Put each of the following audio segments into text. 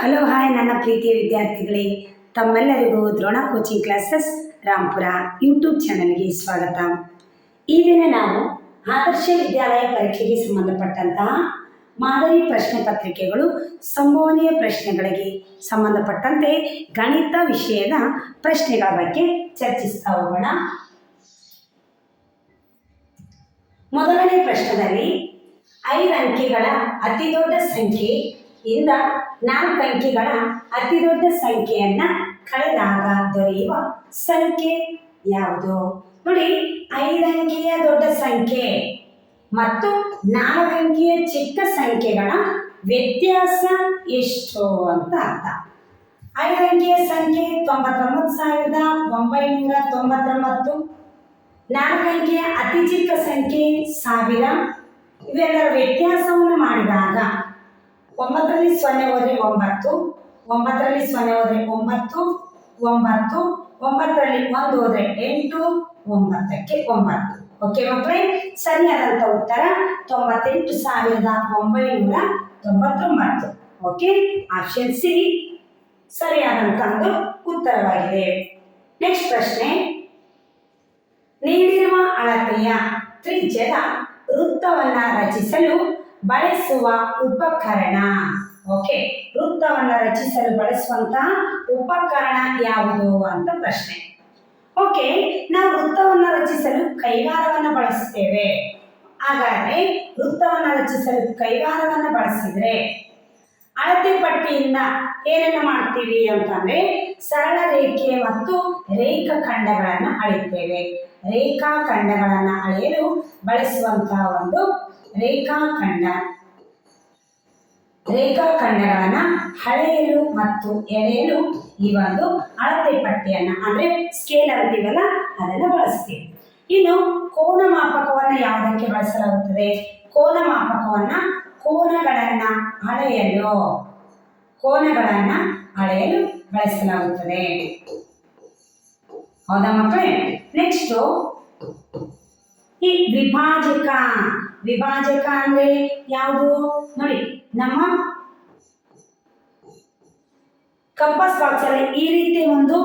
Hello, hi ನನ್ನ ಪ್ರೀತಿಯ ವಿದ್ಯಾರ್ಥಿಗಳೇ. ತಮ್ಮೆಲ್ಲರಿಗೂ Drona coaching classes Rampura YouTube ಚಾನಲ್ಗೆ ಸ್ವಾಗತ. ಈ ದಿನ ನಾವು ಆದರ್ಶ ವಿದ್ಯಾಲಯ ಪರೀಕ್ಷೆಗೆ ಸಂಬಂಧಪಟ್ಟಂತಹ ಮಾದರಿ ಪ್ರಶ್ನೆ ಪತ್ರಿಕೆಗಳು, ಸಂಭವನೀಯ ಪ್ರಶ್ನೆಗಳಿಗೆ ಸಂಬಂಧಪಟ್ಟಂತೆ ಗಣಿತ ವಿಷಯದ ಪ್ರಶ್ನೆಗಳ ಬಗ್ಗೆ ಚರ್ಚಿಸ್ತಾ ಹೋಗೋಣ. ಮೊದಲನೇ ಪ್ರಶ್ನೆಯಲ್ಲಿ ಐದು ಅಂಕಿಗಳ ಅತಿ ದೊಡ್ಡ ಸಂಖ್ಯೆ ಇಂದ ನಾಲ್ಕು ಅಂಕಿಗಳ ಅತಿ ದೊಡ್ಡ ಸಂಖ್ಯೆಯನ್ನ ಕಳೆದಾಗ ದೊರೆಯುವ ಸಂಖ್ಯೆ ಯಾವುದು? ನೋಡಿ ಐದಂಕಿಯ ದೊಡ್ಡ ಸಂಖ್ಯೆ ಮತ್ತು ನಾಲ್ಕಂಕಿಯ ಚಿಕ್ಕ ಸಂಖ್ಯೆಗಳ ವ್ಯತ್ಯಾಸ ಎಷ್ಟು ಅಂತ ಅರ್ಥ. ಐದಂಕಿಯ ಸಂಖ್ಯೆ ತೊಂಬತ್ತೊಂಬತ್ತು ಸಾವಿರದ ಒಂಬೈನೂರ ತೊಂಬತ್ತೊಂಬತ್ತು ನಾಲ್ಕಂಕಿಯ ಅತಿ ಚಿಕ್ಕ ಸಂಖ್ಯೆ ಸಾವಿರ, ಇವೆಲ್ಲರ ವ್ಯತ್ಯಾಸವನ್ನು ಮಾಡಿದಾಗ ಒಂಬತ್ತರಲ್ಲಿ ಸೊನ್ನೆ ಹೋದ್ರೆ ಒಂಬತ್ತು, ಒಂಬತ್ತರಲ್ಲಿ ಸೊನ್ನೆ ಹೋದ್ರೆ ಒಂಬತ್ತು ಒಂಬತ್ತು, ಒಂಬತ್ತರಲ್ಲಿ ಒಂದು ಹೋದ್ರೆ ಎಂಟು, ಒಂಬತ್ತಕ್ಕೆ ಒಂಬತ್ತು. ಓಕೆ ಮಕ್ಕಳೇ ಸರಿಯಾದಂತ ಉತ್ತರ ತೊಂಬತ್ತೆಂಟು ಸಾವಿರದ ಒಂಬೈನೂರ ತೊಂಬತ್ತೊಂಬತ್ತು. ಓಕೆ ಆಪ್ಷನ್ ಸಿ ಸರಿಯಾದಂತ ಒಂದು ಉತ್ತರವಾಗಿದೆ. ನೆಕ್ಸ್ಟ್ ಪ್ರಶ್ನೆ, ನೀಡಿರುವ ಅಳತೆಯ ತ್ರಿಜ್ಯದ ವೃತ್ತವನ್ನ ರಚಿಸಲು ಬಳಸುವ ಉಪಕರಣ. ಓಕೆ ವೃತ್ತವನ್ನು ರಚಿಸಲು ಬಳಸುವಂತ ಉಪಕರಣ ಯಾವುದು ಅಂತ ಪ್ರಶ್ನೆ. ಓಕೆ ನಾವು ವೃತ್ತವನ್ನು ರಚಿಸಲು ಕೈವಾರವನ್ನು ಬಳಸ್ತೇವೆ ಹಾಗಾದ್ರೆ ವೃತ್ತವನ್ನು ರಚಿಸಲು ಕೈವಾರವನ್ನು ಬಳಸಿದ್ರೆ ಅಳತೆ ಪಟ್ಟಿಯಿಂದ ಏನನ್ನ ಮಾಡ್ತೀವಿ ಅಂತಂದ್ರೆ ಸರಳ ರೇಖೆ ಮತ್ತು ರೇಖಾಖಂಡಗಳನ್ನು ಅಳೆಯುತ್ತೇವೆ. ರೇಖಾಖಂಡಗಳನ್ನು ಅಳೆಯಲು ಬಳಸುವಂತಹ ಒಂದು ರೇಖಾಖಂಡ. ರೇಖಾಖಂಡಗಳನ್ನ ಹಳೆಯಲು ಮತ್ತು ಎಳೆಯಲು ಈ ಒಂದು ಅಳತೆ ಪಟ್ಟಿಯನ್ನ ಅಂದ್ರೆ ಸ್ಕೇಲ್ ಅಂತೀವಲ್ಲ ಅದನ್ನು ಬಳಸ್ತೀವಿ. ಇನ್ನು ಕೋನ ಮಾಪಕವನ್ನು ಯಾವುದಕ್ಕೆ ಬಳಸಲಾಗುತ್ತದೆ? ಕೋನ ಮಾಪಕವನ್ನ ಕೋನಗಳನ್ನು ಅಳೆಯಲು ಕೋನಗಳನ್ನು ಅಳೆಯಲು ಬಳಸಲಾಗುತ್ತದೆ. ಹೌದಾ ಮಕ್ಕಳೇ? ನೆಕ್ಸ್ಟ್ ಈ ವಿಭಾಜಕ ವಿಭಾಜಕ ಅಂದ್ರೆ ಯಾವುದು? ನೋಡಿ, ನಮ್ಮ ಕಂಪಸ್ ಬಾಕ್ಸ್ ಅಲ್ಲಿ ಈ ರೀತಿ ಒಂದು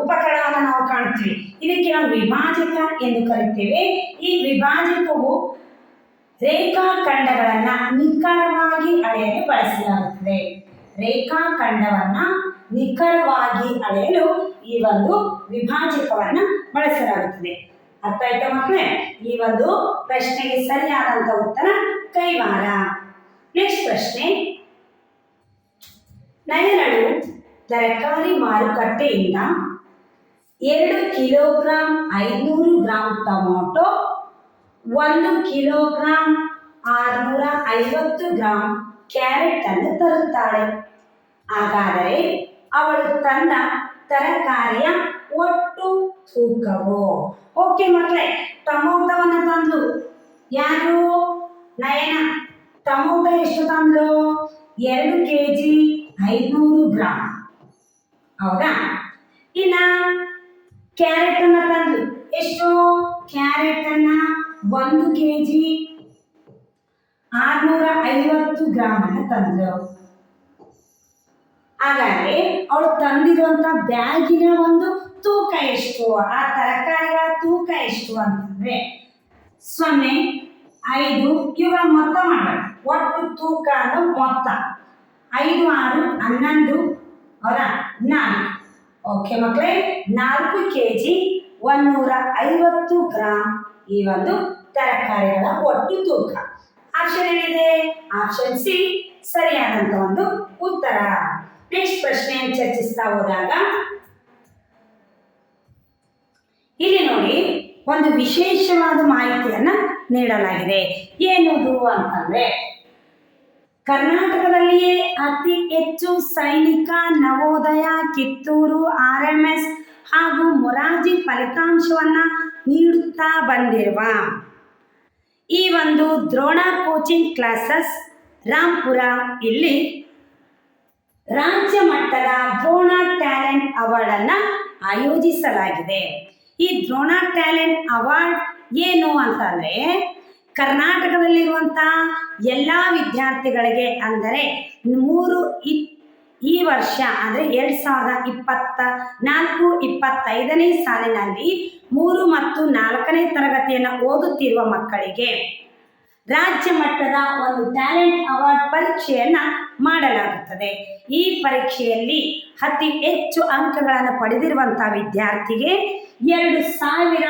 ಉಪಕರಣವನ್ನು ನಾವು ಕಾಣ್ತೀವಿ. ಇದಕ್ಕೆ ನಾವು ವಿಭಾಜಕ ಎಂದು ಕರಿತೇವೆ. ಈ ವಿಭಾಜಕವು ರೇಖಾಖಂಡಗಳನ್ನ ನಿಖರವಾಗಿ ಅಳೆಯಲು ಬಳಸಲಾಗುತ್ತದೆ. ರೇಖಾಖಂಡವನ್ನ ನಿಖರವಾಗಿ ಅಳೆಯಲು ಈ ಒಂದು ವಿಭಾಜಕವನ್ನು ಬಳಸಲಾಗುತ್ತದೆ. ಅರ್ಥ ಆಯ್ತಾ ಮಕ್ಕಳೇ ಈ ಒಂದು ಪ್ರಶ್ನೆಗೆ ಸರಿಯಾದಂತ ಉತ್ತರ ಕೈವಾರ ನೆಕ್ಸ್ಟ್ ಪ್ರಶ್ನೆ. ನಯನಳು ತರಕಾರಿ ಮಾರುಕಟ್ಟೆಯಿಂದ ಎರಡು ಕಿಲೋಗ್ರಾಂ ಐನೂರು ಗ್ರಾಂ ಟೊಮೊಟೊ, ಒಂದು ಕಿಲೋಗ್ರಾಂ ಆರುನೂರ ಐವತ್ತು ಗ್ರಾಂ ಕ್ಯಾರೆಟ್ ಅನ್ನು ತರುತ್ತಾಳೆ. ಹಾಗಾದರೆ ಅವಳು ತಂದ ತರಕಾರಿಯ ಒಟ್ಟು ತೂಕವು. ಓಕೆ ಮಕ್ಕಳೇ ಟೊಮೊಟೊವನ್ನು ತಂದು ಯಾರು? ನಯನ. ಟೊಮೊಟೊ ಎಷ್ಟು ತಂದ್ಲು? ಎರಡು ಕೆ ಜಿ ಐನೂರು ಗ್ರಾಮ್ ಹೌದಾ? ಇನ್ನ ಕ್ಯಾರೆಟ್ ಅನ್ನ ತಂದು ಎಷ್ಟು? ಕ್ಯಾರೆಟ್ ಅನ್ನ ಒಂದು ಕೆ ಜಿ ಆರ್ನೂರ ಐವತ್ತು ಗ್ರಾಮ್ ಅನ್ನ ತಂದ್ರು ಹಾಗಾದ್ರೆ ಅವಳು ತಂದಿರುವಂತ ಬ್ಯಾಗಿನ ಒಂದು ತೂಕ ಎಷ್ಟು? ಆ ತರಕಾರಿಗಳ ತೂಕ ಎಷ್ಟು ಅಂತಂದ್ರೆ ಸೊನ್ನೆ, ಐದು ಇವುಗಳ ಮೊತ್ತ ಮಾಡೋಣ. ಒಟ್ಟು ತೂಕ ಅನ್ನೋ ಮೊತ್ತ. ಐದು, ಆರು, ಹನ್ನೊಂದು, ಅವರ ನಾಲ್ಕು. ಓಕೆ ಮಕ್ಕಳೇ ನಾಲ್ಕು ಕೆ ಜಿ ಒಂದೂರ ಐವತ್ತು ಗ್ರಾಮ್ ಈ ಒಂದು ತರಕಾರಿಗಳ ಒಟ್ಟು ತೂಕ. ಆಪ್ಷನ್ ಏನಿದೆ? ಆಪ್ಷನ್ ಸಿ ಸರಿಯಾದಂತ ಒಂದು ಉತ್ತರ. ನೆಕ್ಸ್ಟ್ ಪ್ರಶ್ನೆಯನ್ನು ಚರ್ಚಿಸ್ತಾ ಹೋದಾಗ, ಇಲ್ಲಿ ನೋಡಿ, ಒಂದು ವಿಶೇಷವಾದ ಮಾಹಿತಿಯನ್ನ ನೀಡಲಾಗಿದೆ. ಏನುದು ಅಂತಂದ್ರೆ, ಕರ್ನಾಟಕದಲ್ಲಿಯೇ ಅತಿ ಹೆಚ್ಚು Sainik Navodaya Kittur R M S ಹಾಗೂ ಮೊರಾರ್ಜಿ ಫಲಿತಾಂಶವನ್ನ ನೀಡುತ್ತಾ ಬಂದಿರುವ ಈ ಒಂದು ದ್ರೋಣ ಕೋಚಿಂಗ್ ಕ್ಲಾಸಸ್ ರಾಂಪುರ ಇಲ್ಲಿ ರಾಜ್ಯ ಮಟ್ಟದ ದ್ರೋಣ ಟ್ಯಾಲೆಂಟ್ ಅವಾರ್ಡ್ ಅನ್ನ ಆಯೋಜಿಸಲಾಗಿದೆ. ಈ ದ್ರೋಣ ಟ್ಯಾಲೆಂಟ್ ಅವಾರ್ಡ್ ಏನು ಅಂತಂದ್ರೆ ಕರ್ನಾಟಕದಲ್ಲಿರುವಂತಹ ಎಲ್ಲ ವಿದ್ಯಾರ್ಥಿಗಳಿಗೆ ಅಂದರೆ ಮೂರು ಈ ವರ್ಷ ಅಂದರೆ ಎರಡು ಸಾವಿರದ ಇಪ್ಪತ್ತ ನಾಲ್ಕು, ಇಪ್ಪತ್ತೈದನೇ ಸಾಲಿನಲ್ಲಿ ಮೂರು ಮತ್ತು ನಾಲ್ಕನೇ ತರಗತಿಯನ್ನು ಓದುತ್ತಿರುವ ಮಕ್ಕಳಿಗೆ ರಾಜ್ಯ ಮಟ್ಟದ ಒಂದು ಟ್ಯಾಲೆಂಟ್ ಅವಾರ್ಡ್ ಪರೀಕ್ಷೆಯನ್ನು ಮಾಡಲಾಗುತ್ತದೆ. ಈ ಪರೀಕ್ಷೆಯಲ್ಲಿ ಅತಿ ಹೆಚ್ಚು ಅಂಕಗಳನ್ನು ಪಡೆದಿರುವಂಥ ವಿದ್ಯಾರ್ಥಿಗೆ ಎರಡು ಸಾವಿರ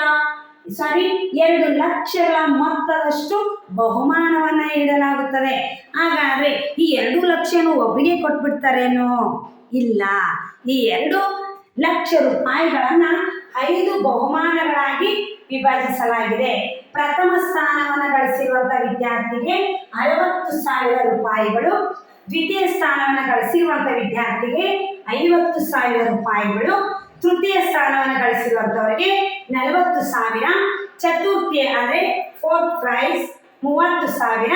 ಸಾರಿ ಎರಡು ಲಕ್ಷಗಳ ಮೊತ್ತದಷ್ಟು ಬಹುಮಾನವನ್ನು ನೀಡಲಾಗುತ್ತದೆ. ಹಾಗಾದರೆ ಈ ಎರಡು ಲಕ್ಷನು ಒಬ್ಬರಿಗೆ ಕೊಟ್ಬಿಡ್ತಾರೇನೋ? ಇಲ್ಲ. ಈ ಎರಡು ಲಕ್ಷ ರೂಪಾಯಿಗಳನ್ನು ಐದು ಬಹುಮಾನಗಳಾಗಿ ವಿಭಜಿಸಲಾಗಿದೆ. ಪ್ರಥಮ ಸ್ಥಾನವನ್ನು ಗಳಿಸಿರುವಂಥ ವಿದ್ಯಾರ್ಥಿಗೆ ಅರವತ್ತು ಸಾವಿರ ರೂಪಾಯಿಗಳು ದ್ವಿತೀಯ ಸ್ಥಾನವನ್ನು ಗಳಿಸಿರುವಂಥ ವಿದ್ಯಾರ್ಥಿಗೆ ಐವತ್ತು ಸಾವಿರ ರೂಪಾಯಿಗಳು ತೃತೀಯ ಸ್ಥಾನವನ್ನು ಗಳಿಸಿರುವಂಥವರಿಗೆ ನಲವತ್ತು ಸಾವಿರ, ಚತುರ್ಥಿ ಅಂದರೆ ಫೋರ್ತ್ ಪ್ರೈಸ್ ಮೂವತ್ತು ಸಾವಿರ,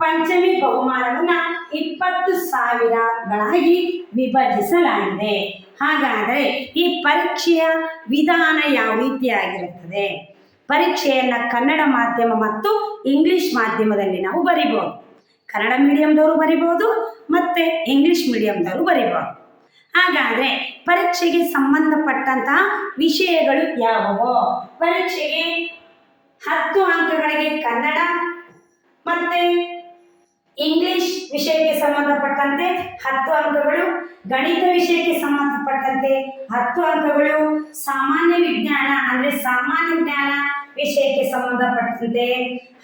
ಪಂಚಮಿ ಬಹುಮಾನವನ್ನು ಇಪ್ಪತ್ತು ಸಾವಿರಗಳಾಗಿ ವಿಭಜಿಸಲಾಗಿದೆ. ಹಾಗಾದರೆ ಈ ಪರೀಕ್ಷೆಯ ವಿಧಾನ ಯಾವ ರೀತಿಯಾಗಿರುತ್ತದೆ? ಪರೀಕ್ಷೆಯನ್ನು ಕನ್ನಡ ಮಾಧ್ಯಮ ಮತ್ತು ಇಂಗ್ಲಿಷ್ ಮಾಧ್ಯಮದಲ್ಲಿ ನಾವು ಬರಿಬೋದು. ಕನ್ನಡ ಮೀಡಿಯಂದವರು ಬರಿಬೋದು ಮತ್ತು ಇಂಗ್ಲಿಷ್ ಮೀಡಿಯಂದವರು ಬರಿಬೋದು. ಹಾಗಾದರೆ ಪರೀಕ್ಷೆಗೆ ಸಂಬಂಧಪಟ್ಟಂತಹ ವಿಷಯಗಳು ಯಾವುವು? ಪರೀಕ್ಷೆಗೆ ಹತ್ತು ಅಂಕಗಳಿಗೆ ಕನ್ನಡ ಮತ್ತು ಇಂಗ್ಲಿಷ್ ವಿಷಯಕ್ಕೆ ಸಂಬಂಧಪಟ್ಟಂತೆ ಹತ್ತು ಅಂಕಗಳು, ಗಣಿತ ವಿಷಯಕ್ಕೆ ಸಂಬಂಧಪಟ್ಟಂತೆ ಹತ್ತು ಅಂಕಗಳು, ಸಾಮಾನ್ಯ ವಿಜ್ಞಾನ ಅಂದರೆ ಸಾಮಾನ್ಯ ಜ್ಞಾನ ವಿಷಯಕ್ಕೆ ಸಂಬಂಧಪಟ್ಟಂತೆ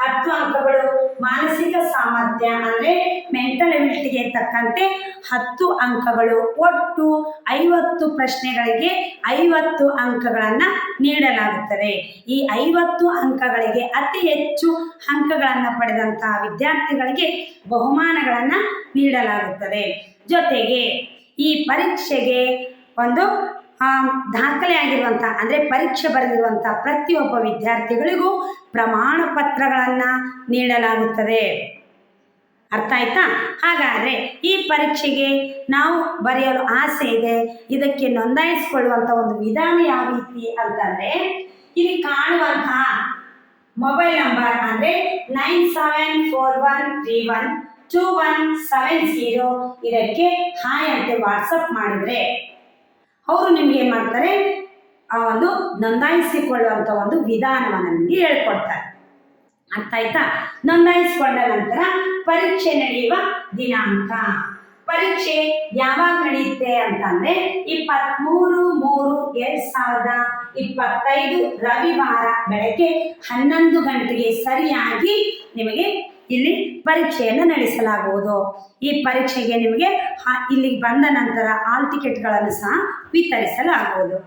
ಹತ್ತು ಅಂಕಗಳು ಮಾನಸಿಕ ಸಾಮರ್ಥ್ಯ ಅಂದರೆ ಮೆಂಟಲ್ ಎಬಿಲಿಟಿಗೆ ತಕ್ಕಂತೆ ಹತ್ತು ಅಂಕಗಳು. ಒಟ್ಟು ಐವತ್ತು ಪ್ರಶ್ನೆಗಳಿಗೆ ಐವತ್ತು ಅಂಕಗಳನ್ನು ನೀಡಲಾಗುತ್ತದೆ. ಈ ಐವತ್ತು ಅಂಕಗಳಿಗೆ ಅತಿ ಹೆಚ್ಚು ಅಂಕಗಳನ್ನು ಪಡೆದಂತಹ ವಿದ್ಯಾರ್ಥಿಗಳಿಗೆ ಬಹುಮಾನಗಳನ್ನು ನೀಡಲಾಗುತ್ತದೆ. ಜೊತೆಗೆ ಈ ಪರೀಕ್ಷೆಗೆ ಒಂದು ದಾಖಲೆ ಆಗಿರುವಂಥ ಅಂದರೆ ಪರೀಕ್ಷೆ ಬರೆದಿರುವಂಥ ಪ್ರತಿಯೊಬ್ಬ ವಿದ್ಯಾರ್ಥಿಗಳಿಗೂ ಪ್ರಮಾಣ ಪತ್ರಗಳನ್ನು ನೀಡಲಾಗುತ್ತದೆ. ಅರ್ಥ ಆಯ್ತಾ? ಹಾಗಾದರೆ ಈ ಪರೀಕ್ಷೆಗೆ ನಾವು ಬರೆಯಲು ಆಸೆ ಇದೆ. ಇದಕ್ಕೆ ನೋಂದಾಯಿಸಿಕೊಳ್ಳುವಂಥ ಒಂದು ವಿಧಾನ ಯಾವ ರೀತಿ ಅಂತಂದರೆ, ಇಲ್ಲಿ ಕಾಣುವಂತಹ ಮೊಬೈಲ್ ನಂಬರ್ ಅಂದರೆ nine seven four one three one two one seven zero ಇದಕ್ಕೆ ಹಾಯ್ ಅಂತ ವಾಟ್ಸಪ್ ಮಾಡಿದರೆ ಅವರು ನಿಮ್ಗೆ ಏನು ಮಾಡ್ತಾರೆ? ಆ ಒಂದು ನೋಂದಾಯಿಸಿಕೊಳ್ಳುವಂಥ ಒಂದು ವಿಧಾನವನ್ನು ನಿಮಗೆ ಹೇಳ್ಕೊಡ್ತಾರೆ. ಅರ್ಥ ಆಯ್ತಾ? ನೋಂದಾಯಿಸಿಕೊಂಡ ನಂತರ ಪರೀಕ್ಷೆ ನಡೆಯುವ ದಿನಾಂಕ. ಪರೀಕ್ಷೆ ಯಾವಾಗ ನಡೆಯುತ್ತೆ ಅಂತಂದ್ರೆ ಇಪ್ಪತ್ತ್ಮೂರು ಮೂರು ಎರಡು ಸಾವಿರದ ಇಪ್ಪತ್ತೈದು ರವಿವಾರ ಬೆಳಗ್ಗೆ ಹನ್ನೊಂದು ಗಂಟೆಗೆ ಸರಿಯಾಗಿ ನಿಮಗೆ ಇಲ್ಲಿ ಪರೀಕ್ಷೆಯನ್ನು ನಡೆಸಲಾಗುವುದು. ಈ ಪರೀಕ್ಷೆಗೆ ನಿಮಗೆ ಇಲ್ಲಿ ಇಲ್ಲಿಗೆ ಬಂದ ನಂತರ ಹಾಲ್ ಟಿಕೆಟ್ಗಳನ್ನು ಸಹ ವಿತರಿಸಲಾಗುವುದು.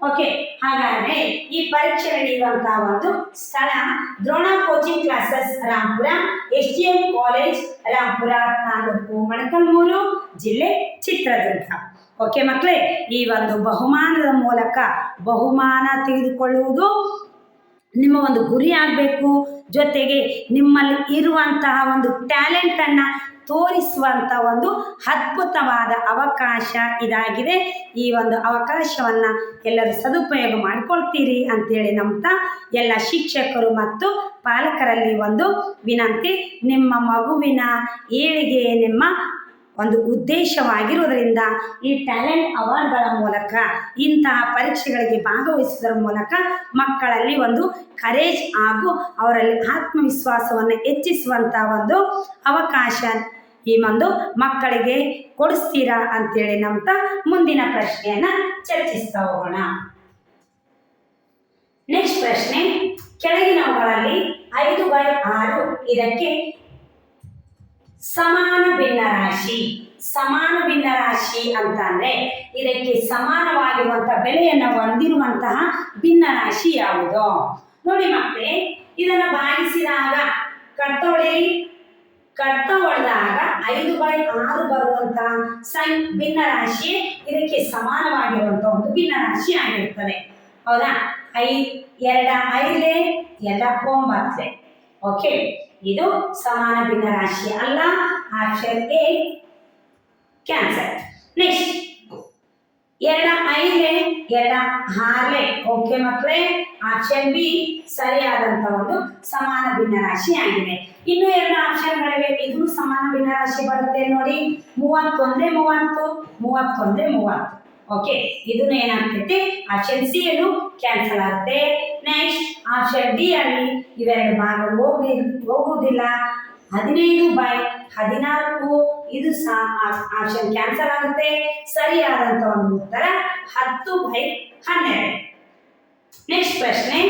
ಓಕೆ ಹಾಗಾದರೆ ಈ ಪರೀಕ್ಷೆ ನಡೆಯುವಂತಹ ಒಂದು ಸ್ಥಳ Drona coaching classes Rampura S D M college Rampura taluk ಮಣಕಲ್ಮೂರು ಜಿಲ್ಲೆ ಚಿತ್ರದುರ್ಗ. ಓಕೆ ಮಕ್ಕಳೇ ಈ ಒಂದು ಬಹುಮಾನದ ಮೂಲಕ ಬಹುಮಾನ ತೆಗೆದುಕೊಳ್ಳುವುದು ನಿಮ್ಮ ಒಂದು ಗುರಿ ಆಗಬೇಕು. ಜೊತೆಗೆ ನಿಮ್ಮಲ್ಲಿ ಇರುವಂತಹ ಒಂದು ಟ್ಯಾಲೆಂಟನ್ನು ತೋರಿಸುವಂಥ ಒಂದು ಅದ್ಭುತವಾದ ಅವಕಾಶ ಇದಾಗಿದೆ. ಈ ಒಂದು ಅವಕಾಶವನ್ನು ಎಲ್ಲರೂ ಸದುಪಯೋಗ ಮಾಡಿಕೊಳ್ತೀರಿ ಅಂತೇಳಿ ನಂಬ್ತಾ ಎಲ್ಲ ಶಿಕ್ಷಕರು ಮತ್ತು ಪಾಲಕರಲ್ಲಿ ಒಂದು ವಿನಂತಿ, ನಿಮ್ಮ ಮಗುವಿನ ಏಳಿಗೆ ನಿಮ್ಮ ಒಂದು ಉದ್ದೇಶವಾಗಿರುವುದರಿಂದ ಈ ಟ್ಯಾಲೆಂಟ್ ಅವಾರ್ಡ್ಗಳ ಮೂಲಕ, ಇಂತಹ ಪರೀಕ್ಷೆಗಳಿಗೆ ಭಾಗವಹಿಸುವುದರ ಮೂಲಕ ಮಕ್ಕಳಲ್ಲಿ ಒಂದು ಕರೇಜ್ ಹಾಗೂ ಅವರಲ್ಲಿ ಆತ್ಮವಿಶ್ವಾಸವನ್ನು ಹೆಚ್ಚಿಸುವಂಥ ಒಂದು ಅವಕಾಶ ಈ ಒಂದು ಮಕ್ಕಳಿಗೆ ಕೊಡಿಸ್ತೀರಾ ಅಂತೇಳಿ ನಮ್ಮ ಮುಂದಿನ ಪ್ರಶ್ನೆಯನ್ನು ಚರ್ಚಿಸ್ತಾ ಹೋಗೋಣ. ನೆಕ್ಸ್ಟ್ ಪ್ರಶ್ನೆ, ಕೆಳಗಿನವುಗಳಲ್ಲಿ ಐದು ಬೈ ಆರು ಇದಕ್ಕೆ ಸಮಾನ ಭಿನ್ನ ರಾಶಿ. ಸಮಾನ ಭಿನ್ನರಾಶಿ ಅಂತ ಅಂದ್ರೆ ಇದಕ್ಕೆ ಸಮಾನವಾಗಿರುವಂತಹ ಬೆಲೆಯನ್ನು ಹೊಂದಿರುವಂತಹ ಭಿನ್ನ ರಾಶಿ ಯಾವುದು? ನೋಡಿ ಮತ್ತೆ ಇದನ್ನ ಭಾಗಿಸಿದಾಗ ಕಡ್ತೊಳಿ ಕಡ್ತ ಹೊಡೆದಾಗ ಐದು ಬೈ ಆರು ಬರುವಂತಹ ಭಿನ್ನ ರಾಶಿ ಇದಕ್ಕೆ ಸಮಾನವಾಗಿರುವಂಥ ಒಂದು ಭಿನ್ನರಾಶಿ ಆಗಿರ್ತದೆ. ಹೌದಾ? ಐ, ಎರಡ ಐದೇ ಎಲ್ಲ ಒಂಬತ್ತೆ. ಓಕೆ ಇದು ಸಮಾನ ಭಿನ್ನರಾಶಿ ಅಲ್ಲ. Option A, cancel. ನೆಕ್ಸ್ಟ್. ಎರಡ ಐದೆ ಎರಡ ಹಾರ್ಲೆ ಓಕೆ ಮಕ್ಕಳೇ ಆಪ್ಷನ್ ಬಿ, ಸರಿಯಾದಂತ ಒಂದು ಸಮಾನ ಭಿನ್ನರಾಶಿ ಆಗಿದೆ. ಇನ್ನು ಎರಡು ಆಪ್ಷನ್ಗಳಿವೆ. ಇದು ಸಮಾನ ಭಿನ್ನರಾಶಿ ಬರುತ್ತೆ ನೋಡಿ. ಮೂವತ್ತು ಅಂದ್ರೆ ಮೂವತ್ತು ಮೂವತ್ತು ಅಂದ್ರೆ ಮೂವತ್ತು. ಓಕೆ ಇದನ್ನ ಏನಾಗ್ತೈತೆ? ಆಪ್ಷನ್ ಸಿ ಅನ್ನು ಕ್ಯಾನ್ಸಲ್ ಆಗುತ್ತೆ. ನೆಕ್ಸ್ಟ್ ಆಪ್ಷನ್ ಡಿ ಅಲ್ಲಿ ಇವೆರಡು ಭಾಗ ಹೋಗಿ ಹೋಗುವುದಿಲ್ಲ. ಹದಿನೈದು ಬೈ ಹದಿನಾಲ್ಕು, ಇದು ಆಪ್ಷನ್ ಕ್ಯಾನ್ಸಲ್ ಆಗುತ್ತೆ. ಸರಿಯಾದಂತ ಒಂದು ಉತ್ತರ, ಹತ್ತು ಬೈ ಹನ್ನೆರಡು. ನೆಕ್ಸ್ಟ್ ಪ್ರಶ್ನೆ.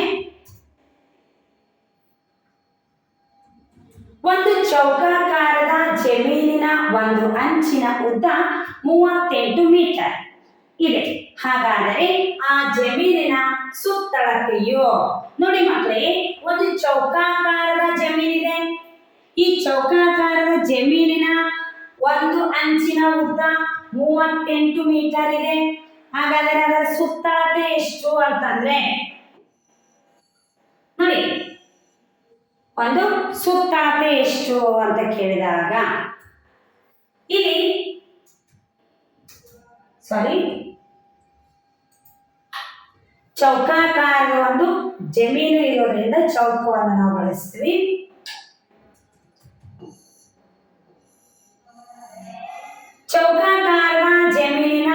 ಒಂದು ಚೌಕಾಕಾರದ ಜಮೀನಿನ ಒಂದು ಅಂಚಿನ ಉದ್ದ ಮೂವತ್ತೆಂಟು ಮೀಟರ್. ಇದೆ. ಹಾಗಾದರೆ ಆ ಜಮೀನಿನ ಸುತ್ತಳತೆಯು ನೋಡಿ ಮಕ್ಕಳೇ, ಒಂದು ಚೌಕಾಕಾರದ ಜಮೀನಿದೆ. ಈ ಚೌಕಾಕಾರದ ಜಮೀನಿನ ಒಂದು ಅಂಚಿನ ಉದ್ದ ಮೂವತ್ತೆಂಟು ಮೀಟರ್ ಇದೆ. ಹಾಗಾದರೆ ಅದರ ಸುತ್ತಳತೆ ಎಷ್ಟು ಅಂತಂದ್ರೆ, ನೋಡಿ, ಒಂದು ಸುತ್ತಳತೆ ಎಷ್ಟು ಅಂತ ಕೇಳಿದಾಗ, ಇಲ್ಲಿ ಸಾರಿ ಚೌಕಾಕಾರದ ಒಂದು ಜಮೀನು ಇರೋದ್ರಿಂದ ಚೌಕವನ್ನು ನಾವು ಬಳಸ್ತೀವಿ. ಚೌಕಾಕಾರದ ಜಮೀನಿನ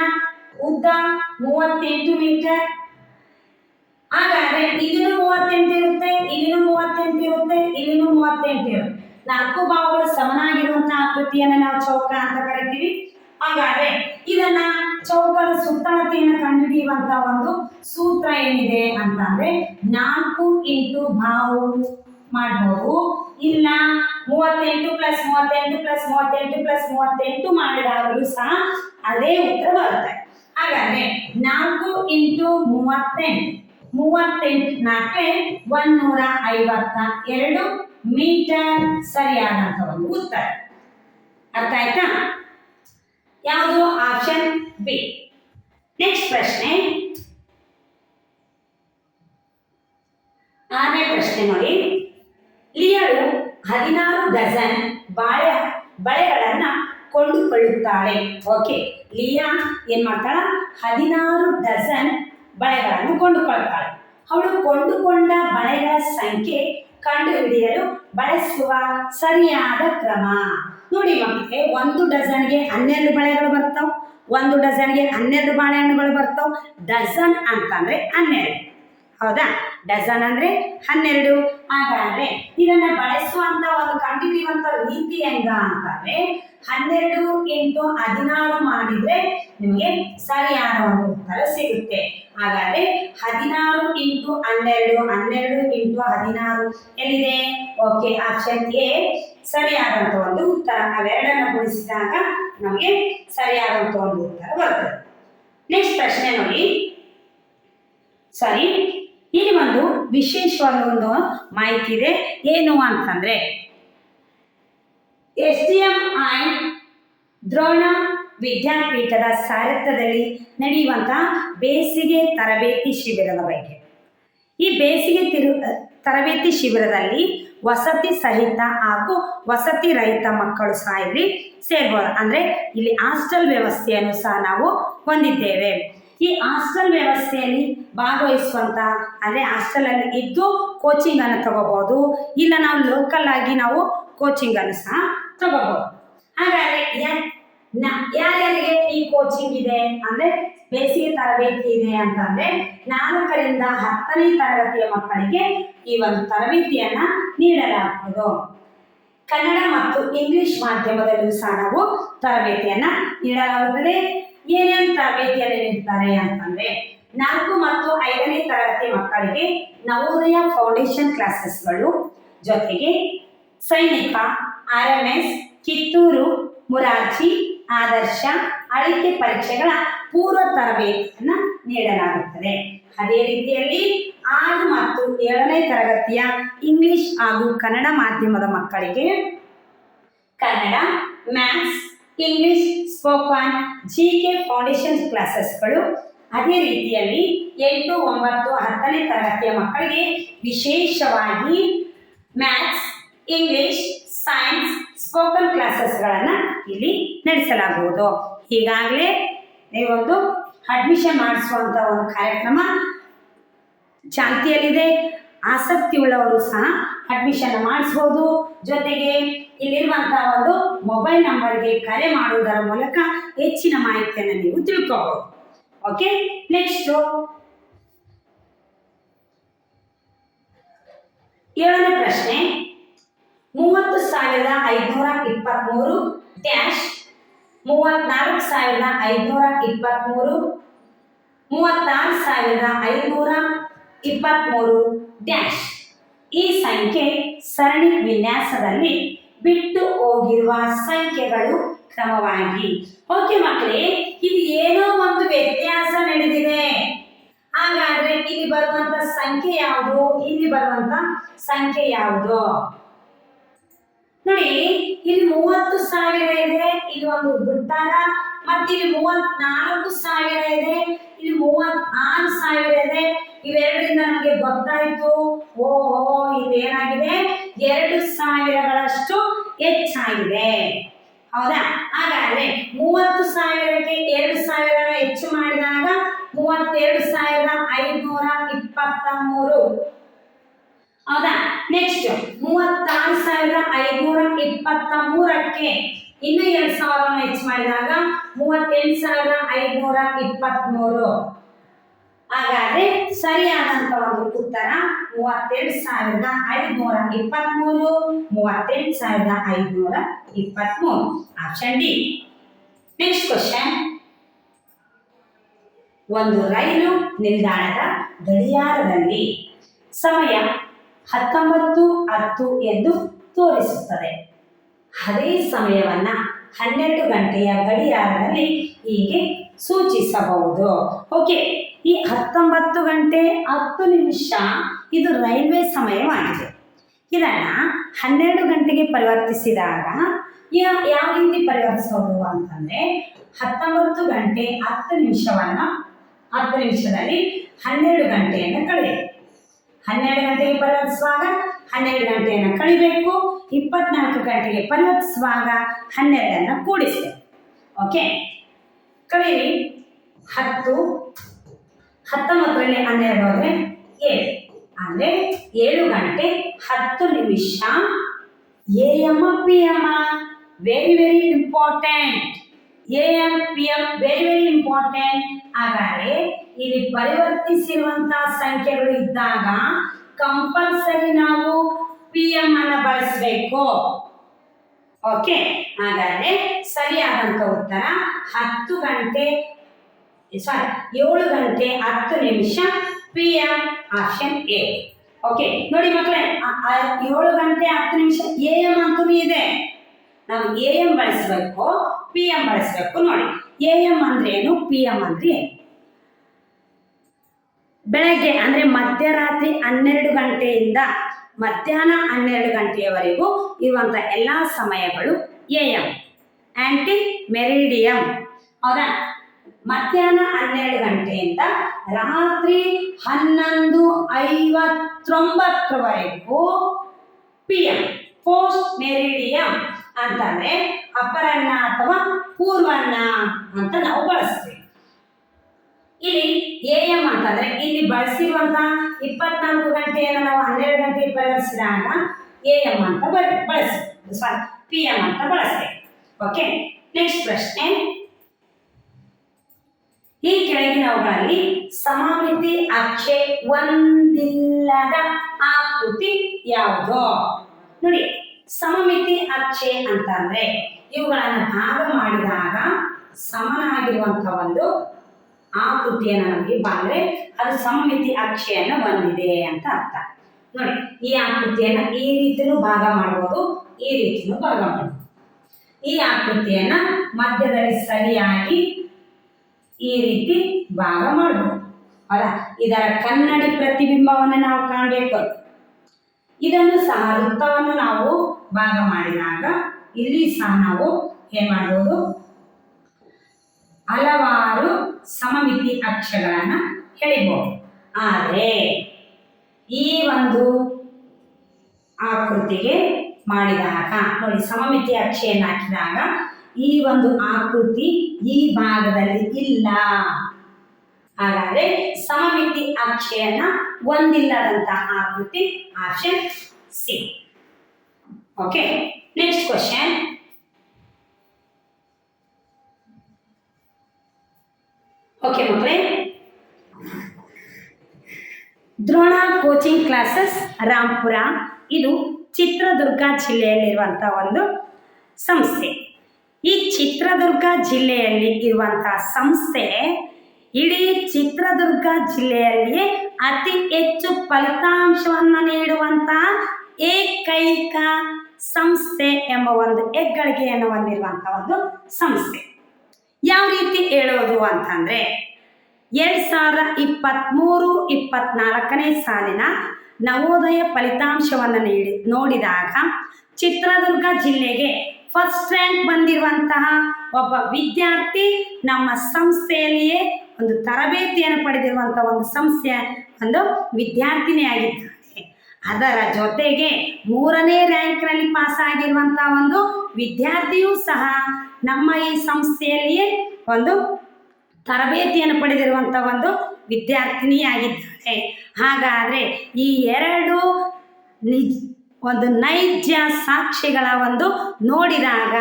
ಉದ್ದ ಮೂವತ್ತೆಂಟು ಮೀಟರ್. ಹಾಗಾದ್ರೆ ಇಲ್ಲಿನೂ ಮೂವತ್ತೆಂಟು ಇರುತ್ತೆ, ಇಲ್ಲಿನೂ ಮೂವತ್ತೆಂಟು ಇರುತ್ತೆ, ಇಲ್ಲಿನೂ ಮೂವತ್ತೆಂಟು ಇರುತ್ತೆ. ನಾಲ್ಕು ಭಾವಗಳು ಸಮನಾಗಿರುವಂತಹ ಆಕೃತಿಯನ್ನ ನಾವು ಚೌಕ ಅಂತ ಕರಿತೀವಿ. ಹಾಗಾದ್ರೆ ಇದನ್ನ ಚೌಕದ ಸುತ್ತಳತೆಯನ್ನು ಕಂಡುಹಿಡಿಯುವಂತ ಒಂದು ಸೂತ್ರ ಏನಿದೆ ಅಂತಂದ್ರೆ ನಾಲ್ಕು ಇಂಟು ಬಾವು ಮಾಡ್ಬೋದು. ಇಲ್ಲ, ಮೂವತ್ತೆಂಟು ಪ್ಲಸ್ ಮೂವತ್ತೆಂಟು ಪ್ಲಸ್ ಮೂವತ್ತೆಂಟು ಪ್ಲಸ್ ಮೂವತ್ತೆಂಟು ಮಾಡಿದಾಗಲೂ ಸಹ ಅದೇ ಉತ್ತರ ಬರುತ್ತೆ. ಹಾಗಾದ್ರೆ ನಾಲ್ಕು ಇಂಟು ಮೂವತ್ತೆಂಟು ಮೂವತ್ತೆಂಟು ನಾಲ್ಕೇ ಒಂದೂರ ಐವತ್ತ ಎರಡು ಮೀಟರ್ ಸರಿಯಾದಂತ ಒಂದು ಉತ್ತರ. ಅರ್ಥ ಆಯ್ತಾ? ಯಾವುದು ಆಪ್ಷನ್ ಬಿ ನೆಕ್ಸ್ಟ್ ಪ್ರಶ್ನೆ. ಆರನೇ ಪ್ರಶ್ನೆ ನೋಡಿ. ಲಿಯಳು ಹದಿನಾರು ಡಜನ್ ಬಾಳೆ, ಬಳೆಗಳನ್ನ ಕೊಂಡುಕೊಳ್ಳುತ್ತಾಳೆ. ಓಕೆ ಲಿಯಾ ಏನ್ ಮಾಡ್ತಾಳ? ಹದಿನಾರು ಡಜನ್ ಬಳೆಗಳನ್ನು ಕೊಂಡುಕೊಳ್ತಾಳೆ. ಅವಳು ಕೊಂಡುಕೊಂಡ ಬಳೆಗಳ ಸಂಖ್ಯೆ ಕಂಡುಹಿಡಿಯಲು ಬಳಸುವ ಸರಿಯಾದ ಕ್ರಮ. ನೋಡಿ ಮಕ್ಕಳಿಗೆ ಒಂದು ಡಜನ್ಗೆ ಹನ್ನೆರಡು ಬಳೆಗಳು ಬರ್ತಾವ, ಒಂದು ಡಜನ್ಗೆ ಹನ್ನೆರಡು ಬಾಳೆಹಣ್ಣುಗಳು ಬರ್ತಾವ, ಡಜನ್ ಅಂತಂದ್ರೆ ಹನ್ನೆರಡು. ಹೌದಾ? ಡಜನ್ ಅಂದ್ರೆ ಹನ್ನೆರಡು. ಹಾಗಾದ್ರೆ ಇದನ್ನ ಬಳಸುವಂತ ಒಂದು ಕಂಡುಹಿಡಿಯುವಂತ ರೀತಿ ಹೆಂಗ ಅಂತಂದ್ರೆ, ಹನ್ನೆರಡು ಎಂಟು ಹದಿನಾರು ಮಾಡಿದ್ರೆ ನಿಮಗೆ ಸರಿಯಾದ ಒಂದು ಉತ್ತರ ಸಿಗುತ್ತೆ. ಹಾಗಾದ್ರೆ ಹದಿನಾರು ಇಂಟು ಹನ್ನೆರಡು ಹನ್ನೆರಡು ಇಂಟು ಹದಿನಾರು. ಎಲ್ಲಿದೆ? Okay, option A. ಸರಿಯಾದಂತ ಒಂದು ಉತ್ತರ. ನಾವೆರಡನ್ನು ಗುಣಿಸಿದಾಗ ನಮಗೆ ಸರಿಯಾದಂತ ಒಂದು ಉತ್ತರ ಬರ್ತದೆ ನೆಕ್ಸ್ಟ್ ಪ್ರಶ್ನೆ ನೋಡಿ. ಸರಿ, ಇಲ್ಲಿ ಒಂದು ವಿಶೇಷವಾದ ಒಂದು ಮಾಹಿತಿ ಇದೆ. ಏನು ಅಂತಂದ್ರೆ S D M I Drona ವಿದ್ಯಾಪೀಠದ ಸಾರಥ್ಯದಲ್ಲಿ ನಡೆಯುವಂತಹ ಬೇಸಿಗೆ ತರಬೇತಿ ಶಿಬಿರದ ಬಗ್ಗೆ. ಈ ಬೇಸಿಗೆ ತಿರು ತರಬೇತಿ ಶಿಬಿರದಲ್ಲಿ ವಸತಿ ಸಹಿತ ಹಾಗೂ ವಸತಿ ರಹಿತ ಮಕ್ಕಳು ಸಹ ಇಲ್ಲಿ ಸೇರ್ಬೋದು. ಅಂದರೆ ಇಲ್ಲಿ ಹಾಸ್ಟೆಲ್ ವ್ಯವಸ್ಥೆಯನ್ನು ಸಹ ನಾವು ಹೊಂದಿದ್ದೇವೆ. ಈ ಹಾಸ್ಟೆಲ್ ವ್ಯವಸ್ಥೆಯಲ್ಲಿ ಭಾಗವಹಿಸುವಂತ, ಅಂದರೆ ಹಾಸ್ಟೆಲಲ್ಲಿ ಇದ್ದು ಕೋಚಿಂಗನ್ನು ತಗೋಬಹುದು ಇಲ್ಲ ನಾವು ಲೋಕಲ್ ಆಗಿ ನಾವು ಕೋಚಿಂಗನ್ನು ಸಹ ತಗೋಬಹುದು ಹಾಗಾದ್ರೆ ಯಾರ್ಯಾರಿಗೆ ಈ ಕೋಚಿಂಗ್ ಇದೆ ಅಂದ್ರೆ ಬೇಸಿಗೆ ತರಬೇತಿ ಇದೆ ಅಂತಂದ್ರೆ ನಾಲ್ಕರಿಂದ ಹತ್ತನೇ ತರಗತಿಯ ಮಕ್ಕಳಿಗೆ ಈ ಒಂದು ತರಬೇತಿಯನ್ನ ನೀಡಲಾಗುವುದು. ಕನ್ನಡ ಮತ್ತು ಇಂಗ್ಲಿಷ್ ಮಾಧ್ಯಮದಲ್ಲೂ ಸಹ ನಾವು ತರಬೇತಿಯನ್ನ ನೀಡಲಾಗುತ್ತದೆ. ಏನೇನು ತರಬೇತಿಯನ್ನು ನೀಡ್ತಾರೆ ಅಂತಂದ್ರೆ ನಾಲ್ಕು ಮತ್ತು ಐದನೇ ತರಗತಿ ಮಕ್ಕಳಿಗೆ ನವೋದಯ ಫೌಂಡೇಶನ್ ಕ್ಲಾಸಸ್ಗಳು, ಜೊತೆಗೆ Sainik, R M S, Kittur, Morarji Adarsha Alike ಪರೀಕ್ಷೆಗಳ ಪೂರ್ವ ತರಬೇತಿಯನ್ನು ನೀಡಲಾಗುತ್ತದೆ. ಅದೇ ರೀತಿಯಲ್ಲಿ ಆರು ಮತ್ತು ಏಳನೇ ತರಗತಿಯ ಇಂಗ್ಲಿಷ್ ಹಾಗೂ ಕನ್ನಡ ಮಾಧ್ಯಮದ ಮಕ್ಕಳಿಗೆ Kannada, maths, English spoken G K foundation ಕ್ಲಾಸಸ್ಗಳು, ಅದೇ ರೀತಿಯಲ್ಲಿ ಎಂಟು, ಒಂಬತ್ತು, ಹತ್ತನೇ ತರಗತಿಯ ಮಕ್ಕಳಿಗೆ ವಿಶೇಷವಾಗಿ ಮ್ಯಾಥ್ಸ್, ಇಂಗ್ಲಿಷ್, ಸೈನ್ಸ್ ಸ್ಪೋಕನ್ ಕ್ಲಾಸಸ್ಗಳನ್ನು ಇಲ್ಲಿ ನಡೆಸಲಾಗುವುದು. ಈಗಾಗಲೇ ನೀವೊಂದು ಅಡ್ಮಿಷನ್ ಮಾಡಿಸುವಂಥ ಒಂದು ಕಾರ್ಯಕ್ರಮ ಚಾಲ್ತಿಯಲ್ಲಿದೆ. ಆಸಕ್ತಿ ಉಳ್ಳವರು ಸಹ ಅಡ್ಮಿಷನ್ ಮಾಡಿಸ್ಬೋದು. ಜೊತೆಗೆ ಇಲ್ಲಿರುವಂತಹ ಒಂದು ಮೊಬೈಲ್ ನಂಬರ್ಗೆ ಕರೆ ಮಾಡುವುದರ ಮೂಲಕ ಹೆಚ್ಚಿನ ಮಾಹಿತಿಯನ್ನು ನೀವು ತಿಳ್ಕೋಬಹುದು ಓಕೆ ನೆಕ್ಸ್ಟು ಏಳನೇ ಪ್ರಶ್ನೆ. ಮೂವತ್ತು ಸಾವಿರದ ಐದುನೂರ ಇಪ್ಪತ್ತ್ಮೂರು ಡ್ಯಾಶ್ ಮೂವತ್ನಾಲ್ಕು ಸಾವಿರದ ಐದುನೂರ ಇಪ್ಪತ್ತ್ಮೂರು ಮೂವತ್ತಾರು ಸಾವಿರದ ಐದುನೂರ ಇಪ್ಪತ್ತ್ಮೂರು ಡ್ಯಾಶ್ ಈ ಸಂಖ್ಯೆ ಸರಣಿ ವಿನ್ಯಾಸದಲ್ಲಿ ಬಿಟ್ಟು ಹೋಗಿರುವ ಸಂಖ್ಯೆಗಳು ಕ್ರಮವಾಗಿ. ಓಕೆ ಮಕ್ಕಳೇ ಇದು ಏನೋ ಒಂದು ವ್ಯತ್ಯಾಸ ನಡೆದಿದೆ. ಹಾಗಾದ್ರೆ ಇಲ್ಲಿ ಬರುವಂತ ಸಂಖ್ಯೆ ಯಾವುದು? ಇಲ್ಲಿ ಬರುವಂತ ಸಂಖ್ಯೆ ಯಾವುದು? ನೋಡಿ, ಇಲ್ಲಿ ಮೂವತ್ತು ಸಾವಿರ ಇದೆ. ಇಲ್ಲಿ ಒಂದು ಬಿಟ್ಟಾಗ ಮತ್ತೆ ಇಲ್ಲಿ ಮೂವತ್ನಾಲ್ಕು ಸಾವಿರ ಇದೆ. ಇಲ್ಲಿ ಮೂವತ್ತಾರು ಸಾವಿರ ಇದೆ. ಇವೆರಡರಿಂದ ನಮಗೆ ಗೊತ್ತಾಯ್ತು. ಓಹೋ ಇದೇನಾಗಿದೆ ಎರಡು ಸಾವಿರಗಳಷ್ಟು ಹೆಚ್ಚಾಗಿದೆ. ಹೌದಾ? ಹಾಗಾದ್ರೆ ಮೂವತ್ತು ಸಾವಿರಕ್ಕೆ ಎರಡು ಸಾವಿರ ಹೆಚ್ಚು ಮಾಡಿದಾಗ ಮೂವತ್ತೆರಡು ಸಾವಿರದ ಐದುನೂರ ಇಪ್ಪತ್ತ ಮೂರು. ಹೌದಾ? ನೆಕ್ಸ್ಟ್ ಮೂವತ್ತಾರು ಸಾವಿರದ ಐನೂರ ಇಪ್ಪತ್ತ ಮೂರಕ್ಕೆ ಇನ್ನು ಎರಡು ಸಾವಿರವನ್ನು ಹೆಚ್ಚು ಮಾಡಿದಾಗ ಮೂವತ್ತೆಂಟು ಸಾವಿರದ ಐನೂರ ಇಪ್ಪತ್ತ್ಮೂರು ಹಾಗಾದ್ರೆ ಸರಿಯಾದಂತ ಒಂದು ಉತ್ತರ ಮೂವತ್ತೆರಡು ಸಾವಿರದ ಐದುನೂರ ಇಪ್ಪತ್ಮೂರು, ಮೂವತ್ತೆಂಟು ಸಾವಿರದ ಐದುನೂರ ಇಪ್ಪತ್ಮೂರು. ಆಪ್ಷನ್ ಡಿ ನೆಕ್ಸ್ಟ್ ಕ್ವಶನ್ ಒಂದು ರೈಲು ನಿಲ್ದಾಣದ ಗಡಿಯಾರದಲ್ಲಿ ಸಮಯ ಹತ್ತೊಂಬತ್ತು ಹತ್ತು ಎಂದು ತೋರಿಸುತ್ತದೆ. ಅದೇ ಸಮಯವನ್ನ ಹನ್ನೆರಡು ಗಂಟೆಯ ಗಡಿಯಾರದಲ್ಲಿ ಹೀಗೆ ಸೂಚಿಸಬಹುದು. ಓಕೆ ಈ ಹತ್ತೊಂಬತ್ತು ಗಂಟೆ ಹತ್ತು ನಿಮಿಷ ಇದು ರೈಲ್ವೆ ಸಮಯವಾಗಿದೆ. ಇದನ್ನ ಹನ್ನೆರಡು ಗಂಟೆಗೆ ಪರಿವರ್ತಿಸಿದಾಗ ಯಾವ ರೀತಿ ಪರಿವರ್ತಿಸಬಹುದು ಅಂತಂದ್ರೆ ಹತ್ತೊಂಬತ್ತು ಗಂಟೆ ಹತ್ತು ನಿಮಿಷವನ್ನ ಹತ್ತು ನಿಮಿಷದಲ್ಲಿ ಹನ್ನೆರಡು ಗಂಟೆಯನ್ನು ಕಳೆಯಿರಿ. ಹನ್ನೆರಡು ಗಂಟೆಗೆ ಪರಿವರ್ತಿಸುವಾಗ ಹನ್ನೆರಡು ಗಂಟೆಯನ್ನು ಕಳಿಬೇಕು, ಇಪ್ಪತ್ನಾಲ್ಕು ಗಂಟೆಗೆ ಪರಿವರ್ತಿಸುವಾಗ ಹನ್ನೆರಡನ್ನು ಕೂಡಿಸಬೇಕು ಓಕೆ ಕಳೀರಿ. ಹತ್ತು, ಹತ್ತೊಂಬತ್ತರಲ್ಲಿ ಹನ್ನೆರಡು ಹೋದರೆ ಏಳು. ಅಂದರೆ ಏಳು ಗಂಟೆ ಹತ್ತು ನಿಮಿಷ. A M P M very very important A M, P M very very important ಹಾಗಾದ್ರೆ ಇಲ್ಲಿ ಪರಿವರ್ತಿಸಿರುವಂತಹ ಸಂಖ್ಯೆಗಳು ಇದ್ದಾಗ ಕಂಪಲ್ಸರಿ ನಾವು ಪಿ ಎಂ ಅನ್ನ ಬಳಸಬೇಕು. ಓಕೆ ಹಾಗಾದ್ರೆ ಸರಿಯಾದಂತ ಉತ್ತರ ಹತ್ತು ಗಂಟೆ ಸಾರಿ ಏಳು ಗಂಟೆ ಹತ್ತು ನಿಮಿಷ P M option A okay ನೋಡಿ ಮಕ್ಕಳೇ ಏಳು ಗಂಟೆ ಹತ್ತು ನಿಮಿಷ ಎ ಎಂ ಅಂತೂ ಇದೆ. ನಾವು ಎ ಎಂ ಬಳಸಬೇಕು. ಪಿ ಎಂ ಬಳಸಬೇಕು ನೋಡಿ. ಎ ಎಂ ಅಂದ್ರೆ ಏನು? ಪಿ ಎಂ ಅಂದ್ರೆ ಏನು? ಬೆಳಗ್ಗೆ ಅಂದ್ರೆ ಮಧ್ಯರಾತ್ರಿ ಹನ್ನೆರಡು ಗಂಟೆಯಿಂದ ಮಧ್ಯಾಹ್ನ ಹನ್ನೆರಡು ಗಂಟೆಯವರೆಗೂ ಇರುವಂಥ ಎಲ್ಲ ಸಮಯಗಳು ಎ ಎಂ ಆಂಟಿ ಮೆರಿಡಿಯಂ ಹೌದಾ? ಮಧ್ಯಾಹ್ನ ಹನ್ನೆರಡು ಗಂಟೆಯಿಂದ ರಾತ್ರಿ ಹನ್ನೊಂದು ಐವತ್ತೊಂಬತ್ತರವರೆಗೂ ಪಿ ಎಂ ಪೋಸ್ಟ್ ಮೆರಿಡಿಯಂ ಅಂತಂದ್ರೆ ಅಪರಾಹ್ನ ಅಥವಾ ಪೂರ್ವನ್ನ ಅಂತ ನಾವು ಬಳಸ್ತೀವಿ. ಇಲ್ಲಿ ಎ ಎಂ ಅಂತಂದ್ರೆ ಇಲ್ಲಿ ಬಳಸಿರುವಂತಹ ಇಪ್ಪತ್ನಾಲ್ಕು ಗಂಟೆಯನ್ನು ನಾವು ಹನ್ನೆರಡು ಗಂಟೆ ಬಳಸಿದಾಗ ಎ ಎಂ ಅಂತ ಬಳ ಬಳಸಿ ಸಾರಿ ಪಿ ಎಂ ಅಂತ ಬಳಸ್ತೇವೆ. ಓಕೆ ನೆಕ್ಸ್ಟ್ ಪ್ರಶ್ನೆ. ಈ ಕೆಳಗಿನವುಗಳಲ್ಲಿ ಸಮಾಮಿತಿ ಅಕ್ಷೆ ಒಂದಿಲ್ಲದ ಆಕೃತಿ ಯಾವುದು? ನೋಡಿ ಸಮಮಿತಿ ಅಕ್ಷೆ ಅಂತಂದ್ರೆ ಇವುಗಳನ್ನು ಭಾಗ ಮಾಡಿದಾಗ ಸಮನಾಗಿರುವಂಥ ಒಂದು ಆಕೃತಿಯನ್ನು ನಮಗೆ ಬಂದರೆ ಅದು ಸಮಿತಿ ಅಕ್ಷೆಯನ್ನು ಬಂದಿದೆ ಅಂತ ಅರ್ಥ. ನೋಡಿ, ಈ ಆಕೃತಿಯನ್ನು ಈ ರೀತಿಯೂ ಭಾಗ ಮಾಡ್ಬೋದು, ಈ ರೀತಿಯೂ ಭಾಗ ಮಾಡ್ಬೋದು. ಈ ಆಕೃತಿಯನ್ನ ಮಧ್ಯದಲ್ಲಿ ಸರಿಯಾಗಿ ಈ ರೀತಿ ಭಾಗ ಮಾಡಬಹುದು ಅಲ್ಲ, ಇದರ ಕನ್ನಡಿ ಪ್ರತಿಬಿಂಬವನ್ನು ನಾವು ಕಾಣಬೇಕು. ಇದನ್ನು ಸಹ ವೃತ್ತವನ್ನು ನಾವು ಭಾಗ ಮಾಡಿದಾಗ ಇಲ್ಲಿ ಸಹ ನಾವು ಏನ್ ಮಾಡ್ಬೋದು? ಹಲವಾರು ಸಮಮಿತಿ ಅಕ್ಷಗಳನ್ನು ಹೇಳಬಹುದು ಆದರೆ ಈ ಒಂದು ಆಕೃತಿಗೆ ಮಾಡಿದಾಗ, ನೋಡಿ ಸಮಮಿತಿ ಅಕ್ಷೆಯನ್ನು ಹಾಕಿದಾಗ ಈ ಒಂದು ಆಕೃತಿ ಈ ಭಾಗದಲ್ಲಿ ಇಲ್ಲ. ಹಾಗಾದ್ರೆ ಸಮಮಿತಿ ಅಕ್ಷೆಯನ್ನ ಹೊಂದಿಲ್ಲದಂತ ಆಕೃತಿ option C. Okay next question okay ಮಕ್ಕಳೇ ದ್ರೋಣ ಕೋಚಿಂಗ್ ಕ್ಲಾಸಸ್ ರಾಂಪುರ ಇದು ಚಿತ್ರದುರ್ಗ ಜಿಲ್ಲೆಯಲ್ಲಿರುವಂಥ ಒಂದು ಸಂಸ್ಥೆ. ಈ ಚಿತ್ರದುರ್ಗ ಜಿಲ್ಲೆಯಲ್ಲಿ ಇರುವಂತಹ ಸಂಸ್ಥೆ ಇಡೀ ಚಿತ್ರದುರ್ಗ ಜಿಲ್ಲೆಯಲ್ಲಿಯೇ ಅತಿ ಹೆಚ್ಚು ಫಲಿತಾಂಶವನ್ನು ನೀಡುವಂತಹ ಏಕೈಕ ಸಂಸ್ಥೆ ಎಂಬ ಒಂದು ಹೆಗ್ಗಳಿಕೆಯನ್ನು ಹೊಂದಿರುವಂಥ ಒಂದು ಸಂಸ್ಥೆ. ಯಾವ ರೀತಿ ಹೇಳೋದು ಅಂತಂದರೆ ಎರಡು ಸಾವಿರದ ಇಪ್ಪತ್ತ್ಮೂರು ಇಪ್ಪತ್ನಾಲ್ಕನೇ ಸಾಲಿನ ನವೋದಯ ಫಲಿತಾಂಶವನ್ನು ನೀಡಿ, ನೋಡಿದಾಗ ಚಿತ್ರದುರ್ಗ ಜಿಲ್ಲೆಗೆ ಫಸ್ಟ್ ರ್ಯಾಂಕ್ ಬಂದಿರುವಂತಹ ಒಬ್ಬ ವಿದ್ಯಾರ್ಥಿ ನಮ್ಮ ಸಂಸ್ಥೆಯಲ್ಲಿಯೇ ಒಂದು ತರಬೇತಿಯನ್ನು ಪಡೆದಿರುವಂತಹ ಒಂದು ಸಂಸ್ಥೆ, ಒಂದು ವಿದ್ಯಾರ್ಥಿನಿ ಆಗಿದ್ದಾಳೆ ಅದರ ಜೊತೆಗೆ ಮೂರನೇ ರ್ಯಾಂಕ್ನಲ್ಲಿ ಪಾಸ್ ಆಗಿರುವಂತಹ ಒಂದು ವಿದ್ಯಾರ್ಥಿಯೂ ಸಹ ನಮ್ಮ ಈ ಸಂಸ್ಥೆಯಲ್ಲಿಯೇ ಒಂದು ತರಬೇತಿಯನ್ನು ಪಡೆದಿರುವಂಥ ಒಂದು ವಿದ್ಯಾರ್ಥಿನಿಯಾಗಿದ್ದಾಳೆ ಹಾಗಾದರೆ ಈ ಎರಡು ನಿಜ ಒಂದು ನೈಜ ಸಾಕ್ಷಿಗಳ ಒಂದು ನೋಡಿದಾಗ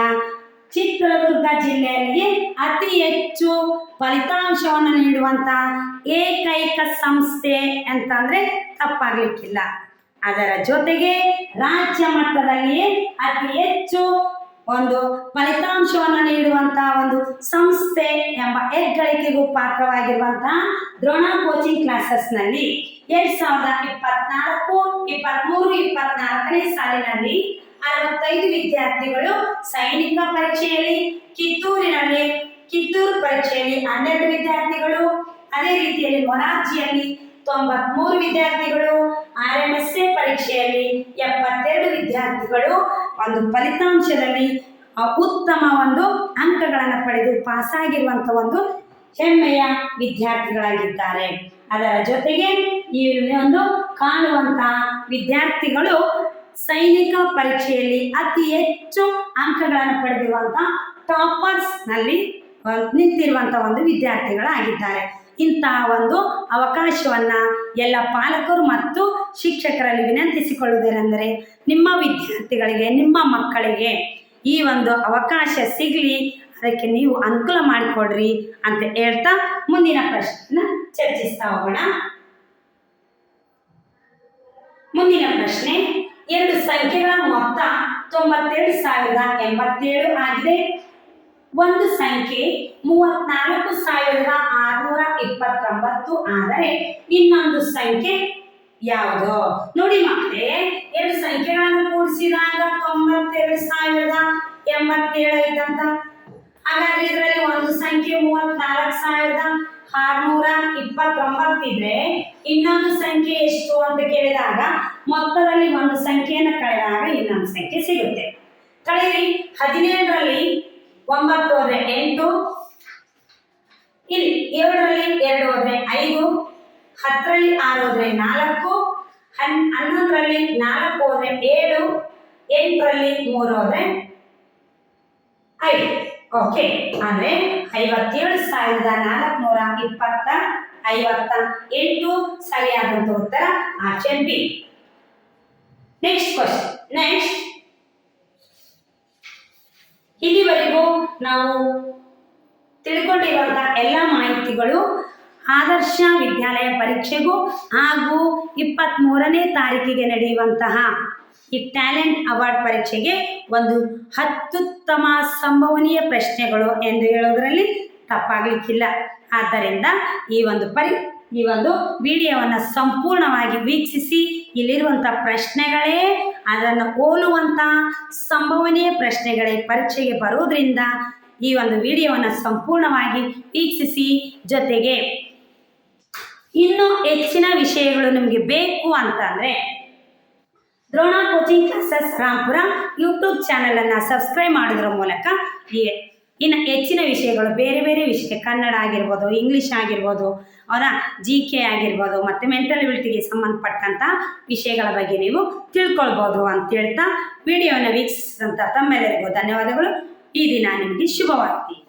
ಚಿತ್ರದುರ್ಗ ಜಿಲ್ಲೆಯಲ್ಲಿ ಅತಿ ಹೆಚ್ಚು ಫಲಿತಾಂಶವನ್ನು ನೀಡುವಂಥ ಏಕೈಕ ಸಂಸ್ಥೆ ಅಂತಂದರೆ ತಪ್ಪಾಗಲಿಕ್ಕಿಲ್ಲ. ಅದರ ಜೊತೆಗೆ ರಾಜ್ಯ ಮಟ್ಟದಲ್ಲಿಯೇ ಅತಿ ಹೆಚ್ಚು ಒಂದು ಫಲಿತಾಂಶವನ್ನು ನೀಡುವಂತಹ ಒಂದು ಸಂಸ್ಥೆ ಎಂಬ ಹೆಗ್ಗಳಿಕೆಗೂ ಪಾತ್ರವಾಗಿರುವಂತಹ ದ್ರೋಣ ಕೋಚಿಂಗ್ ಕ್ಲಾಸಸ್ನಲ್ಲಿ ಎರಡ್ ಸಾವಿರದ ಇಪ್ಪತ್ನಾಲ್ಕು, ಇಪ್ಪತ್ಮೂರು, ಇಪ್ಪತ್ನಾಲ್ಕನೇ ಸಾಲಿನಲ್ಲಿ ಅರವತ್ತೈದು ವಿದ್ಯಾರ್ಥಿಗಳು ಸೈನಿಕ ಪರೀಕ್ಷೆಯಲ್ಲಿ ಕಿತ್ತೂರಿನಲ್ಲಿ, ಕಿತ್ತೂರು ಪರೀಕ್ಷೆಯಲ್ಲಿ ಹನ್ನೆರಡು ವಿದ್ಯಾರ್ಥಿಗಳು. ಅದೇ ರೀತಿಯಲ್ಲಿ ಮೊರಾರ್ಜಿಯಲ್ಲಿ ತೊಂಬತ್ಮೂರು ವಿದ್ಯಾರ್ಥಿಗಳು ಆರ್ ಎಂ ಎಸ್ ಎ ಪರೀಕ್ಷೆಯಲ್ಲಿ ಎಪ್ಪತ್ತೆರಡು ವಿದ್ಯಾರ್ಥಿಗಳು, ಒಂದು ಫಲಿತಾಂಶದಲ್ಲಿ ಉತ್ತಮ ಒಂದು ಅಂಕಗಳನ್ನು ಪಡೆದು ಪಾಸಾಗಿರುವಂಥ ಒಂದು ಹೆಮ್ಮೆಯ ವಿದ್ಯಾರ್ಥಿಗಳಾಗಿದ್ದಾರೆ. ಅದರ ಜೊತೆಗೆ ಈ ಒಂದು ಕಾಣುವಂತಹ ವಿದ್ಯಾರ್ಥಿಗಳು ಸೈನಿಕ ಪರೀಕ್ಷೆಯಲ್ಲಿ ಅತಿ ಹೆಚ್ಚು ಅಂಕಗಳನ್ನು ಟಾಪರ್ಸ್ ಟಾಪರ್ಸ್ನಲ್ಲಿ ನಿಂತಿರುವಂಥ ಒಂದು ವಿದ್ಯಾರ್ಥಿಗಳಾಗಿದ್ದಾರೆ. ಇಂತಹ ಒಂದು ಅವಕಾಶವನ್ನು ಎಲ್ಲ ಪಾಲಕರು ಮತ್ತು ಶಿಕ್ಷಕರಲ್ಲಿ ವಿನಂತಿಸಿಕೊಳ್ಳುವುದೇನೆಂದರೆ ನಿಮ್ಮ ವಿದ್ಯಾರ್ಥಿಗಳಿಗೆ, ನಿಮ್ಮ ಮಕ್ಕಳಿಗೆ ಈ ಒಂದು ಅವಕಾಶ ಸಿಗಲಿ, ಅದಕ್ಕೆ ನೀವು ಅನುಕೂಲ ಮಾಡಿಕೊಡ್ರಿ ಅಂತ ಹೇಳ್ತಾ ಮುಂದಿನ ಪ್ರಶ್ನೆನ ಚರ್ಚಿಸ್ತಾ ಹೋಗೋಣ. ಮುಂದಿನ ಪ್ರಶ್ನೆ, ಎರಡು ಸಂಖ್ಯೆಗಳ ಮೊತ್ತ ತೊಂಬತ್ತೆರಡು ಸಾವಿರದ ಎಂಬತ್ತೇಳು ಆಗಿದೆ. ಒಂದು ಸಂಖ್ಯೆ ಮೂವತ್ನಾಲ್ಕು ಸಾವಿರದ ಆರುನೂರ ಇಪ್ಪತ್ತೊಂಬತ್ತು ಆದರೆ ಇನ್ನೊಂದು ಸಂಖ್ಯೆ ಯಾವುದು? ನೋಡಿ ಮಕ್ಕಳೇ, ಎರಡು ಸಂಖ್ಯೆಗಳನ್ನು ಕೂಡಿಸಿದಾಗ ತೊಂಬತ್ತೆರಡು ಸಾವಿರದ ಎಂಬತ್ತೇಳು ಐತಂತ? ಹಾಗಾದ್ರೆ ಇದರಲ್ಲಿ ಒಂದು ಸಂಖ್ಯೆ ಮೂವತ್ನಾಲ್ಕು ಸಾವಿರದ ಆರ್ನೂರ ಇಪ್ಪತ್ತೊಂಬತ್ತಿದ್ರೆ ಇನ್ನೊಂದು ಸಂಖ್ಯೆ ಎಷ್ಟು ಅಂತ ಕೇಳಿದಾಗ ಮೊತ್ತದಲ್ಲಿ ಒಂದು ಸಂಖ್ಯೆಯನ್ನು ಕಳೆದಾಗ ಇನ್ನೊಂದು ಸಂಖ್ಯೆ ಸಿಗುತ್ತೆ. ಕಳೆಯಿರಿ, ಹದಿನೇಳರಲ್ಲಿ ಒಂಬತ್ತು ಹೋದ್ರೆ ಎಂಟು. ಇಲ್ಲಿ ಏಳರಲ್ಲಿ ಎರಡು ಹೋದ್ರೆ ಐದು. ಹತ್ತರಲ್ಲಿ ಆರು ಹೋದ್ರೆ ನಾಲ್ಕು. ಹನ್, ಹನ್ನೊಂದರಲ್ಲಿ ನಾಲ್ಕು ಹೋದ್ರೆ ಏಳು. ಎಂಟರಲ್ಲಿ ಮೂರು ಹೋದ್ರೆ ಐದು. ಓಕೆ ಅಂದ್ರೆ ಐವತ್ತೇಳು ಸಾವಿರದ ನಾಲ್ಕುನೂರ ಇಪ್ಪತ್ತ ಐವತ್ತ ಎಂಟು ಸರಿಯಾದಂತ ಉತ್ತರ option B next question next ಇಲ್ಲಿವರೆಗೂ ನಾವು ತಿಳ್ಕೊಂಡಿರುವಂತಹ ಎಲ್ಲ ಮಾಹಿತಿಗಳು ಆದರ್ಶ ವಿದ್ಯಾಲಯ ಪರೀಕ್ಷೆಗೂ ಹಾಗೂ ಇಪ್ಪತ್ತ್ಮೂರನೇ ತಾರೀಕಿಗೆ ನಡೆಯುವಂತಹ ಈ ಟ್ಯಾಲೆಂಟ್ ಅವಾರ್ಡ್ ಪರೀಕ್ಷೆಗೆ ಒಂದು ಅತ್ಯುತ್ತಮ ಸಂಭವನೀಯ ಪ್ರಶ್ನೆಗಳು ಎಂದು ಹೇಳೋದರಲ್ಲಿ ತಪ್ಪಾಗಲಿಕ್ಕಿಲ್ಲ. ಆದ್ದರಿಂದ ಈ ಒಂದು ಪರಿ ಈ ಒಂದು ವಿಡಿಯೋವನ್ನು ಸಂಪೂರ್ಣವಾಗಿ ವೀಕ್ಷಿಸಿ, ಇಲ್ಲಿರುವಂಥ ಪ್ರಶ್ನೆಗಳೇ, ಅದನ್ನು ಹೋಲುವಂಥ ಸಂಭವನೀಯ ಪ್ರಶ್ನೆಗಳೇ ಪರೀಕ್ಷೆಗೆ ಬರೋದ್ರಿಂದ ಈ ಒಂದು ವಿಡಿಯೋವನ್ನು ಸಂಪೂರ್ಣವಾಗಿ ವೀಕ್ಷಿಸಿ. ಜೊತೆಗೆ ಇನ್ನೂ ಹೆಚ್ಚಿನ ವಿಷಯಗಳು ನಿಮಗೆ ಬೇಕು ಅಂತಂದರೆ, Drona coaching classes Rampura YouTube ಚಾನಲನ್ನು ಸಬ್ಸ್ಕ್ರೈಬ್ ಮಾಡೋದ್ರ ಮೂಲಕ ಈ ಇನ್ನು ಹೆಚ್ಚಿನ ವಿಷಯಗಳು ಬೇರೆ ಬೇರೆ ವಿಷಯ ಕನ್ನಡ ಆಗಿರ್ಬೋದು ಇಂಗ್ಲೀಷ್ ಆಗಿರ್ಬೋದು, ಅವರ ಜಿ ಕೆ ಆಗಿರ್ಬೋದು, ಮತ್ತು ಮೆಂಟಲ್ ಎಬಿಲಿಟಿಗೆ ಸಂಬಂಧಪಟ್ಟಂಥ ವಿಷಯಗಳ ಬಗ್ಗೆ ನೀವು ತಿಳ್ಕೊಳ್ಬೋದು ಅಂತ ಹೇಳ್ತಾ ವಿಡಿಯೋವನ್ನು ವೀಕ್ಷಿಸಿದಂಥ ತಮ್ಮೆಲ್ಲರಿಗೂ ಧನ್ಯವಾದಗಳು. ಈ ದಿನ ನಿಮಗೆ ಶುಭವಾಗಲಿ.